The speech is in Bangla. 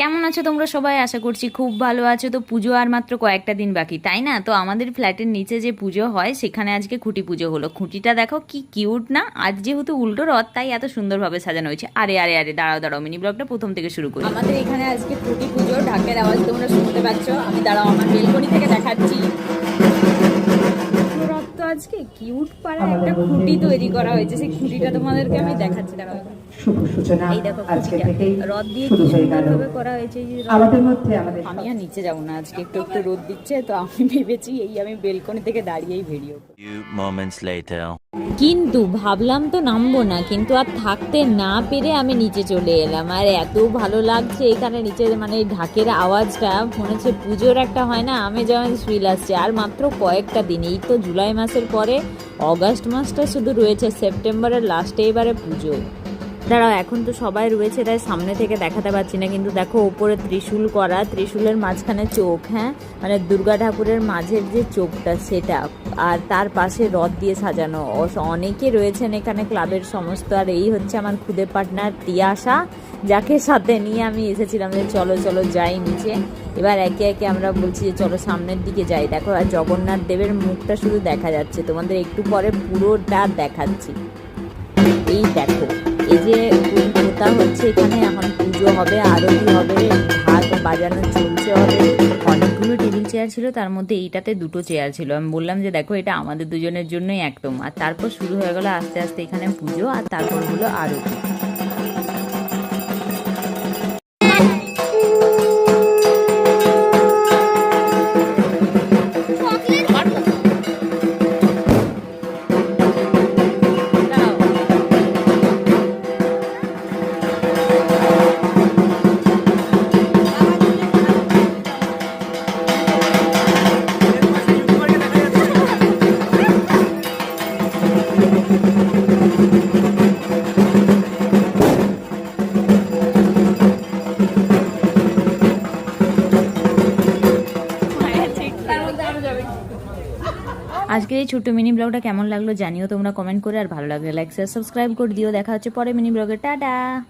কেমন আছো তোমরা সবাই? আশা করছি খুব ভালো আছো। তো পুজো আর মাত্র কয়েকটা দিন বাকি, তাই না? তো আমাদের ফ্ল্যাটের নিচে যে পুজো হয়, সেখানে আজকে খুঁটি পুজো হলো। খুঁটিটা দেখো কি কিউট না? আজ যেহেতু উল্টো রথ, তাই এত সুন্দরভাবে সাজানো হয়েছে। আরে আরে আরে, দাঁড়াও দাঁড়াও, মিনি ব্লগটা প্রথম থেকে শুরু করি। আমাদের এখানে আজকে খুঁটি পুজো, ঢাকের আওয়াজ তোমরা শুনতে পাচ্ছ। আমি দাঁড়াও, আমার বেলকনি থেকে দেখাচ্ছি। আজকে কিউট পাড়া একটা খুঁটি তৈরি করা হয়েছে সেই খুঁটিটা তোমাদেরকে আমি দেখাচ্ছি দাঁড়াও। শুভ সূচনা আজকে খুঁটিটা। থেকেই দিয়ে শুরু হয়ে গেল। করা হয়েছে এই যে রথ। আমাদের মধ্যে আমাদের আমি আর নিচে যাব না আজকে একটু একটু রোদ দিচ্ছে তো আমি ভেবেছি এই আমি বেলকনি থেকে দাঁড়িয়েই ভিডিও few moments later. কিন্তু ভাবলাম তো নামবো না কিন্তু আর থাকতে না পেরে আমি নিচে চলে এলাম। আর এত ভালো লাগছে এখানে নিচে মানে ঢাকের আওয়াজটা মনে হচ্ছে পুজোর একটা হয় না আমি যেমন ফিল আসছে আর মাত্র কয়েকটা দিন এই তো জুলাই মাসের পরে অগাস্ট মাসটা শুধু রয়েছে সেপ্টেম্বরের লাস্টে এবারে পুজো। দাঁড়াও, এখন তো সবাই রয়েছে, তাই সামনে থেকে দেখাতে পারছি না, কিন্তু দেখো ওপরে ত্রিশূল করা, ত্রিশূলের মাঝখানে চোখ হ্যাঁ? মানে দুর্গা ঠাকুরের মাঝের যে চোখটা, সেটা, আর তার পাশে রথ দিয়ে সাজানো। অনেকে রয়েছেন এখানে ক্লাবের সমস্ত, আর এই হচ্ছে আমার খুদে পার্টনার তিয়াশা, যাকে সাথে নিয়ে আমি এসেছিলাম যে চলো চলো যাই নিচে। এবার একে একে আমরা বলছি যে চলো সামনের দিকে যাই। দেখো, আর জগন্নাথ দেবের মুখটা শুধু দেখা যাচ্ছে। তোমাদের একটু পরে পুরোটা দেখাচ্ছি। এই দেখো। যে পোতা হচ্ছে এখানে, এখন পুজো হবে, আরতি হবে, ভাত বাজানো চলছে হবে। অনেকগুলো টেবিল চেয়ার ছিল, তার মধ্যে এইটাতে দুটো চেয়ার ছিল। আমি বললাম যে, দেখো, এটা আমাদের দুজনের জন্যই একদম। আর তারপর শুরু হয়ে গেল আস্তে আস্তে এখানে পুজো আর তারপর হলো আরতি। আজকের এই ছোট্ট মিনি ব্লগটা কেমন লাগল জানিও তোমরা কমেন্ট করে, আর ভালো লাগলে লাইক শেয়ার সাবস্ক্রাইব করে দিও। দেখা হচ্ছে পরে মিনি ব্লগে টাটা!